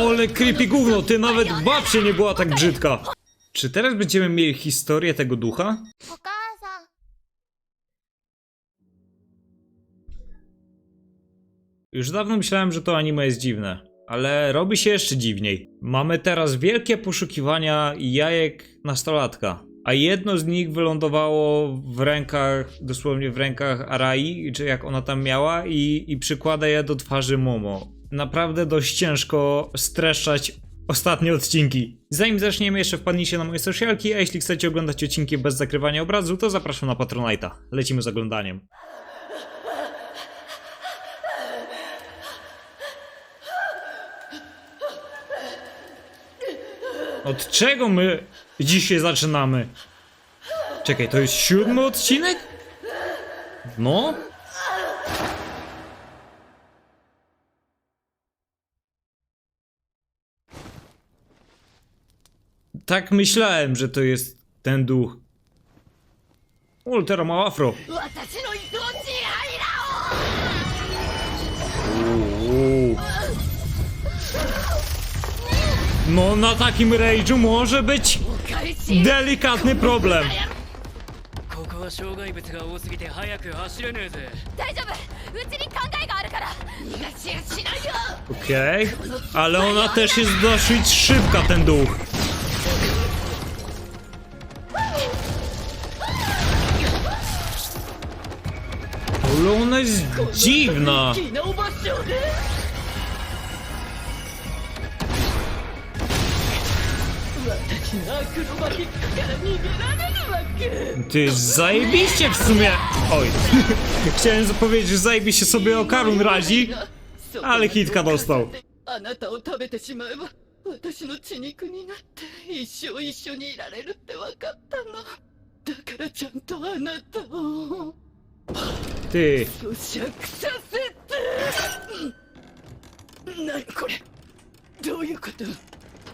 Ole creepy gówno, ty nawet w babcie nie była tak brzydka. Czy teraz będziemy mieli historię tego ducha? Już dawno myślałem, że to anime jest dziwne, ale robi się jeszcze dziwniej. Mamy teraz wielkie poszukiwania jajek nastolatka a jedno z nich wylądowało w rękach, dosłownie w rękach Arai, czy jak ona tam miała, i, i przykłada je do twarzy Momo. Naprawdę dość ciężko streszczać ostatnie odcinki. Zanim zaczniemy, jeszcze wpadnijcie na moje socialki, a jeśli chcecie oglądać odcinki bez zakrywania obrazu, to zapraszam na Patronite'a. Lecimy z oglądaniem. Od czego my Dzisiaj zaczynamy. Czekaj, to jest siódmy odcinek? No. Tak myślałem, że to jest ten duch. Ultra ma afro. No na takim rage'u może być delikatny problem. ここは障害物が多すぎて速く走れねえぜ大丈夫うちに考えがあるから逃がしやしないよ Okej, ale ona też jest dosyć szybka, ten duch. Ale ona jest dziwna. 木の場所 Ty zajebiście w sumie. Oj. Chciałem powiedzieć, że zajebiście sobie Okarun razi, ale hitka dostał. Ty.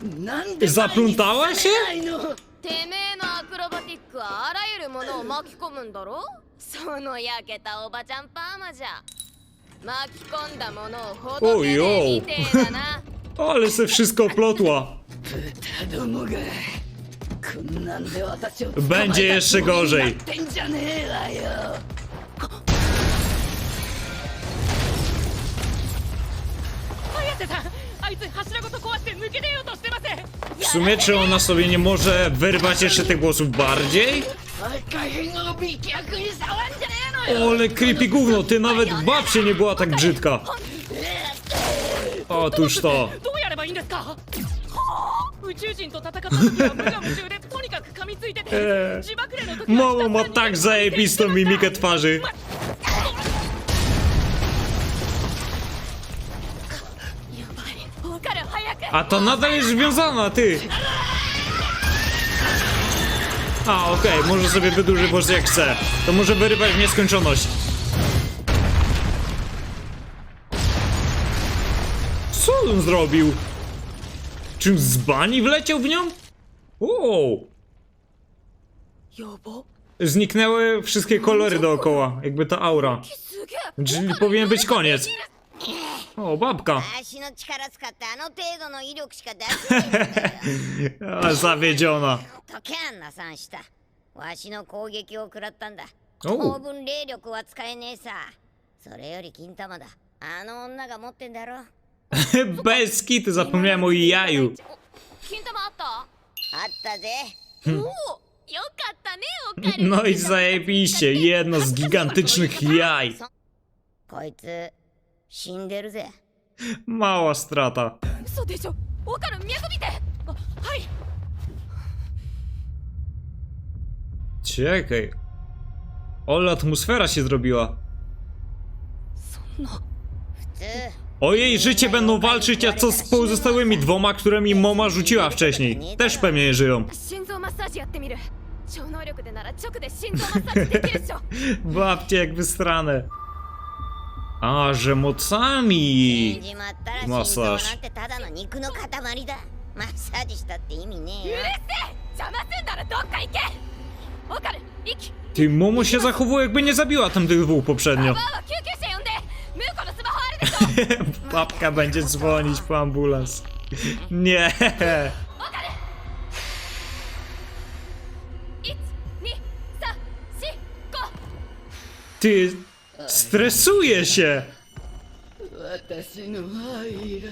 咀嚼させて何これどういうことなんで Zaplątała się? 前に進めないのてめえのアクロバティックはあらゆるものを巻き込むんだろその焼けたおばちゃんパーマじゃ巻き込んだものをほどけねえみてえだな ale se wszystko plotła. 豚どもがこんなんで私を Będzie jeszcze gorzej. 捕まえたつもりになってんじゃねえわよ早瀬さん W sumie, czy ona sobie nie może wyrwać jeszcze tych głosów bardziej? No Ole, creepy gówno, ty nawet babcie nie była tak brzydka. Otóż to. Eee, ma tak zajebistą mimikę twarzy. A to nadal jest związana, ty! A, okej, okay, może sobie wydłużyć po jak chce. To może wyrywać w nieskończoność. Co on zrobił? Czym z bani wleciał w nią? Wow! Zniknęły wszystkie kolory dookoła, jakby ta aura. Czyli powinien być koniec. O, babka. 足の力使ってあの程度の威力しか出せないんだよ。A, zawiedziona. とけんなさんした。わしの攻撃を食らったんだ。当分霊力は使えねえさ。それより金玉だ。あの女が持ってんだろ。あ Bez kity, zapomniałem o jej jaju. 金玉あった？ったぜ。おおよかったねおかる No i zajebiście, jedno z gigantycznych jaj. こいつ 死んでるぜ Mała strata. 嘘でしょおかる脈見てあはい Czekaj. Ole, atmosfera się zrobiła. そんな普通 O jej życie będą walczyć, a co z pozostałymi dwoma, które mi mama rzuciła wcześniej? Też pewnie nie żyją. 心臓マッサージやってみる超能力でなら直で心臓マッサージできるっしょ Babcie jak wysrane. A, że mocami! Masaż. Ty, Momo się zachowuje jakby nie zabiła tam tych dwóch poprzednio. Babka będzie dzwonić po ambulans. Nie. Ty, stresuje się. 私のアイラ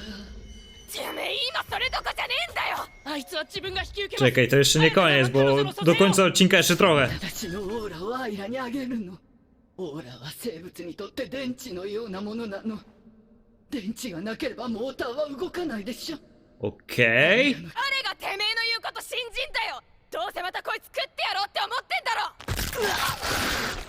てめえ今それどこじゃねえんだよあいつは自分が引き受けます Czekaj, to jeszcze nie koniec, bo do końca odcinka jeszcze trochę. 私のオーラをアイラにあげるのオーラは生物にとって電池のようなものなの電池がなければモーターは動かないでしょ Okej. 誰がてめえの言うこと信じんだよどうせまたこいつ食ってやろうって思ってんだろ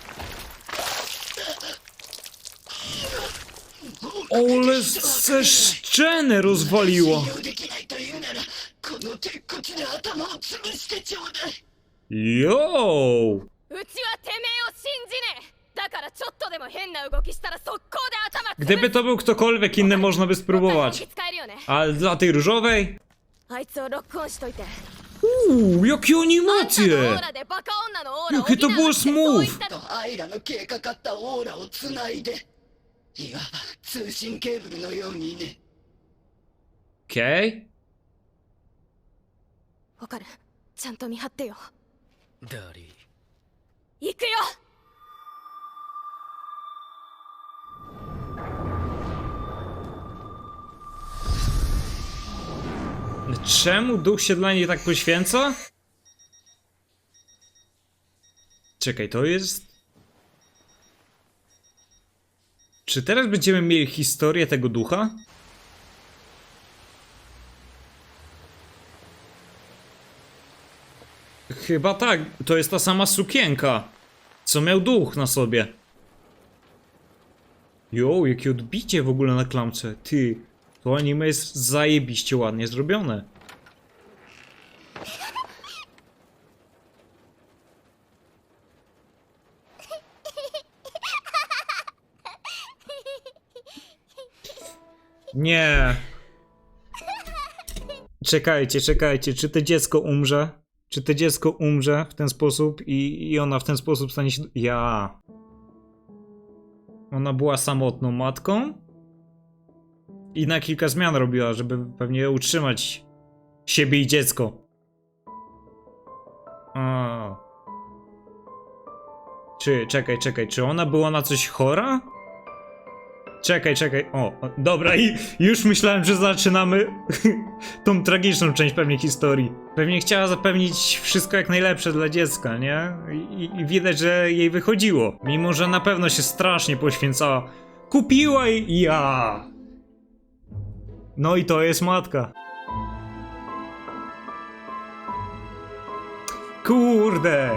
ょうだい Yo! うちはてめえを信じねえだからちょっとでも変な動きしたら速攻で頭潰す Gdyby to był ktokolwiek inny, można by もう一回 spróbować. 本気使えるよね Ale dla tej różowej? あいつをロックオンしといて Uuu, jakie あんたのオー animacje! ラでバカ女のオーラを Jakie to 補う było ってそう言っ smooth! たのとアイラの消えかかったオーラをつないで には通信ケーブルのようにね Czemu duch się dla niej tak poświęca? Czekaj, to jest Czy teraz będziemy mieli historię tego ducha? Chyba tak, to jest ta sama sukienka, co miał duch na sobie. Jo, jakie odbicie w ogóle na klamce, ty. To anime jest zajebiście ładnie zrobione. Nie. Czekajcie, czekajcie, czy to dziecko umrze? Czy to dziecko umrze w ten sposób i, i ona w ten sposób stanie się... Ja. Ona była samotną matką? I na kilka zmian robiła, żeby pewnie utrzymać siebie i dziecko. A. Czy, czekaj, czekaj, czy ona była na coś chora? Czekaj, czekaj, o, dobra, i już myślałem, że zaczynamy tą tragiczną część pewnie historii. Pewnie chciała zapewnić wszystko jak najlepsze dla dziecka, nie? I, i widać, że jej wychodziło. Mimo, że na pewno się strasznie poświęcała. Kupiła i ja. No i to jest matka. Kurde.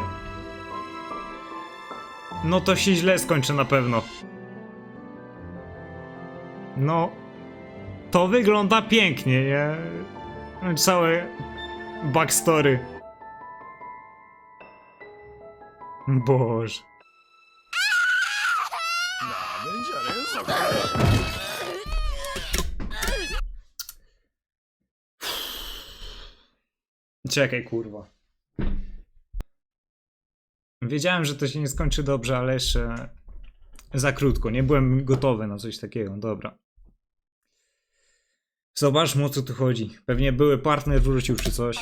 No to się źle skończy na pewno. No, to wygląda pięknie, nie? Całe backstory. Boże. Czekaj, kurwa. Wiedziałem, że to się nie skończy dobrze, ale jeszcze za krótko. Nie byłem gotowy na coś takiego. Dobra. Zobaczmy o co tu chodzi. Pewnie były partner wrócił czy coś.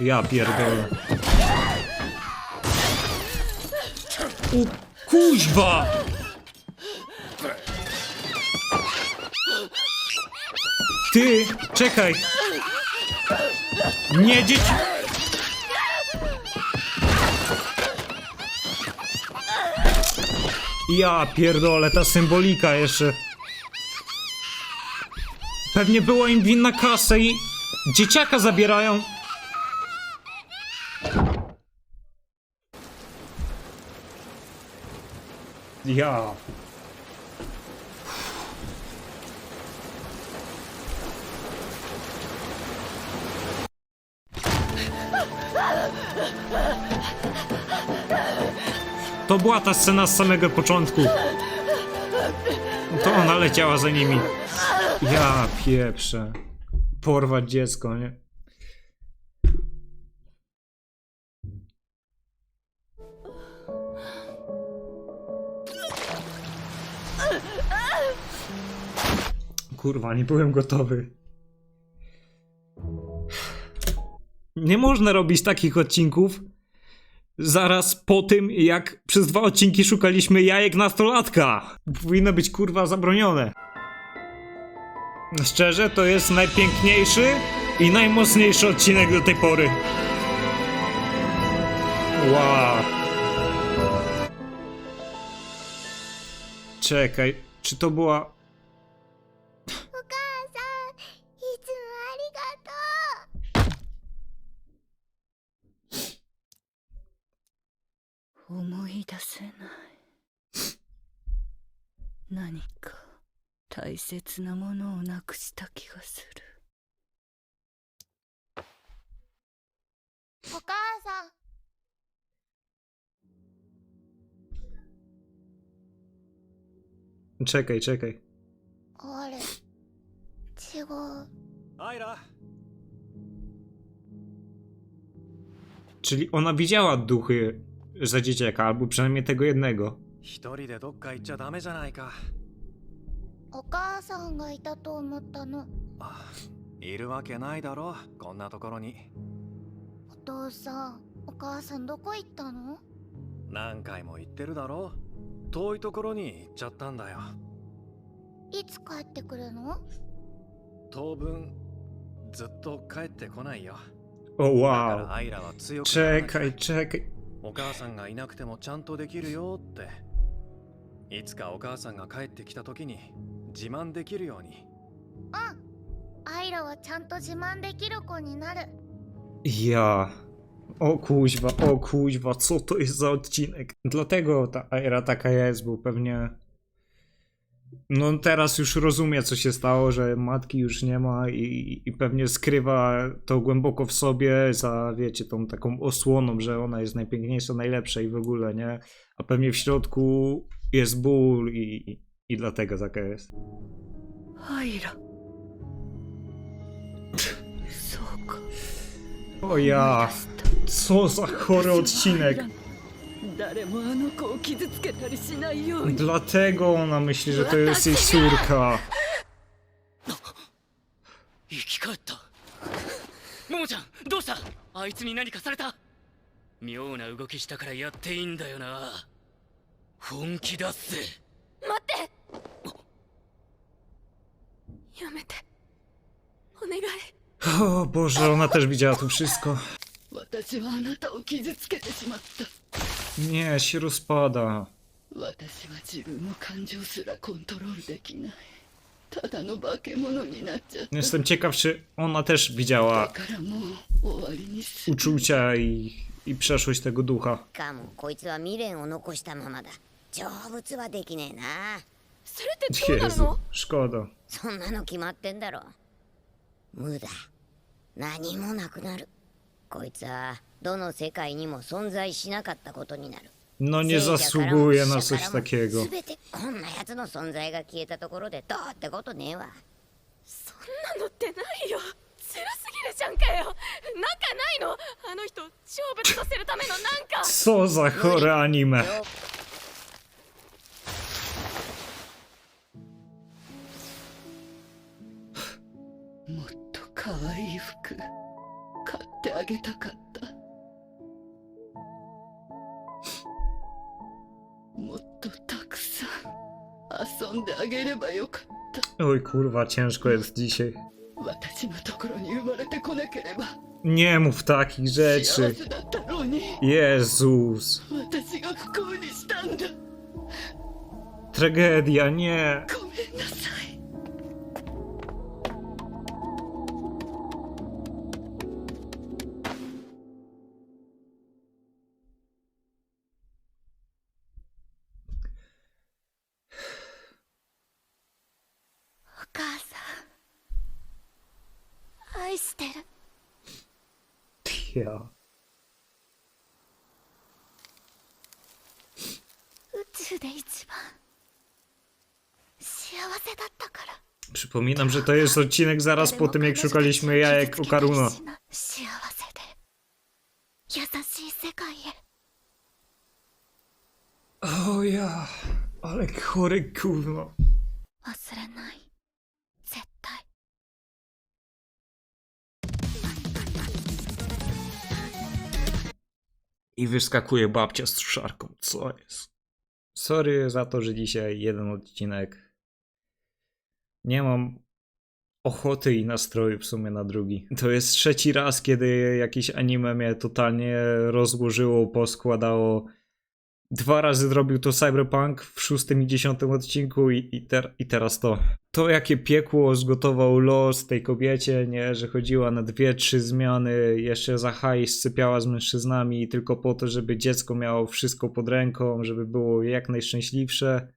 Ja pierdolę. U kuźwa! Ty, czekaj! Nie dzieci! Ja pierdolę, ta symbolika jeszcze. Pewnie było im winna kasę i dzieciaka zabierają. Ja. To była ta scena z samego początku. To ona leciała za nimi. Ja pieprzę. Porwać dziecko, nie? Kurwa, nie byłem gotowy. Nie można robić takich odcinków, zaraz po tym, jak przez dwa odcinki szukaliśmy jajek nastolatka. Powinno być kurwa zabronione. Szczerze, to jest najpiękniejszy i najmocniejszy odcinek do tej pory. Wow. Czekaj, czy to była 出せない。何か大切なものをなくした気がする。お母さん。チェケイチェケイあれ違うアイラ Czyli ona widziała za dzieciaka, albo przynajmniej tego jednego. 一人でどっか行っちゃダメじゃないかお母さんがいたと思ったのあいるわけないだろこんなところにお父さんお母さんどこ行ったの何回も言ってるだろ遠いところに行っちゃったんだよいつ帰ってくるの当分ずっと帰ってこないよ O だから wow. アイラは強くならなきゃ Czekaj, czekaj. お母さんがいなくてもちゃんとできるよっていつかお母さんが帰ってきた時に自慢できるようにアイラはちゃんと自慢できる子になる Ja. O kuźwa, o kuźwa, co to jest za odcinek? Dlatego ta era taka jest, bo pewnie. no teraz już rozumie, co się stało, że matki już nie ma i, i pewnie skrywa to głęboko w sobie za, wiecie, tą taką osłoną, że ona jest najpiękniejsza, najlepsza i w ogóle, nie? A pewnie w środku jest ból i, i, i dlatego taka jest. Aira. Sok. O ja, co za chory odcinek. Dlatego ona myśli, że to jest jej córka. 生き返ったももちゃんどうしたあいつに。何かされた妙な動きしたからやっていいんだよな本気だっせ待ってやめてお願い O Boże, ona też widziała to wszystko. 私はあなたを傷つけてしまった Nie, się rozpada. 私は自分の感情すらコントロールできないただの化け物になっちゃった Jestem ciekaw, czy ona też だ widziała からもう終わりにする uczucia i, i przeszłość tego ducha. しかもこいつは未練を残したままだ成仏はできねえなそれってどうなる Jezu, の szkoda. そんなの決まってんだろ無駄何もなくなる こいつはどの世界にも存在しなかったことになる。No nie zasługuje こ。んなやつの存在が消えたところでどうってことねえわ。そんなのってないよ。辛すぎるじゃんかよ。なんかないの？あの人成仏させるためのなんか。Co za chore anime. もっと可愛い服買ってあげたかったもっとたくさん遊んであげればよかった Oj kurwa, ciężko jest dzisiaj. 私のところに生まれてこなければ Nie mów takich 幸 rzeczy. せだったろうに Jezus. 私が不幸にしたんだ Tragedia, nie. Ja. 宇宙で一番幸せだったから Przypominam, że to jest odcinek zaraz po tym, jak szukaliśmy jajek u Karuna. 幸せで優しい世界へ O ja. Ale chory gówno. 忘れない I wyskakuje babcia z suszarką. Co jest? Sorry za to, że dzisiaj jeden odcinek. Nie mam ochoty i nastroju w sumie na drugi. To jest trzeci raz, kiedy jakieś anime mnie totalnie rozłożyło, poskładało. Dwa razy zrobił to Cyberpunk w szóstym i dziesiątym odcinku i, i, ter, i teraz to. To jakie piekło zgotował los tej kobiecie, nie, że chodziła na dwie, trzy zmiany, jeszcze za hajs sypiała z mężczyznami tylko po to, żeby dziecko miało wszystko pod ręką, żeby było jak najszczęśliwsze.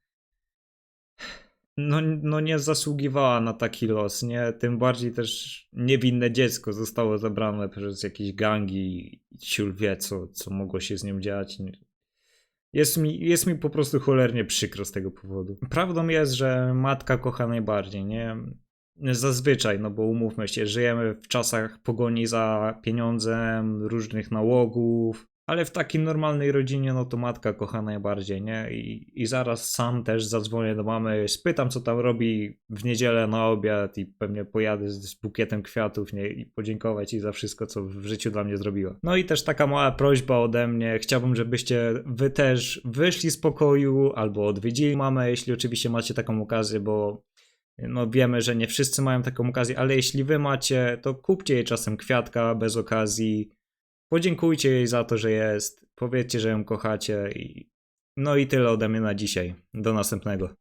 No, no nie zasługiwała na taki los, nie? Tym bardziej też niewinne dziecko zostało zabrane przez jakieś gangi i ciul wie co, co mogło się z nią dziać. Jest mi, jest mi po prostu cholernie przykro z tego powodu. Prawdą jest, że matka kocha najbardziej, nie? Zazwyczaj, no bo umówmy się, żyjemy w czasach pogoni za pieniądzem, różnych nałogów, ale w takiej normalnej rodzinie, no to matka kocha najbardziej, nie? I, I zaraz sam też zadzwonię do mamy, spytam, co tam robi w niedzielę na obiad i pewnie pojadę z, z bukietem kwiatów, nie? I podziękować jej za wszystko, co w życiu dla mnie zrobiła. No i też taka mała prośba ode mnie, chciałbym, żebyście wy też wyszli z pokoju albo odwiedzili mamę, jeśli oczywiście macie taką okazję, bo no wiemy, że nie wszyscy mają taką okazję, ale jeśli wy macie, to kupcie jej czasem kwiatka bez okazji, podziękujcie jej za to, że jest, powiedzcie, że ją kochacie i no i tyle ode mnie na dzisiaj. Do następnego.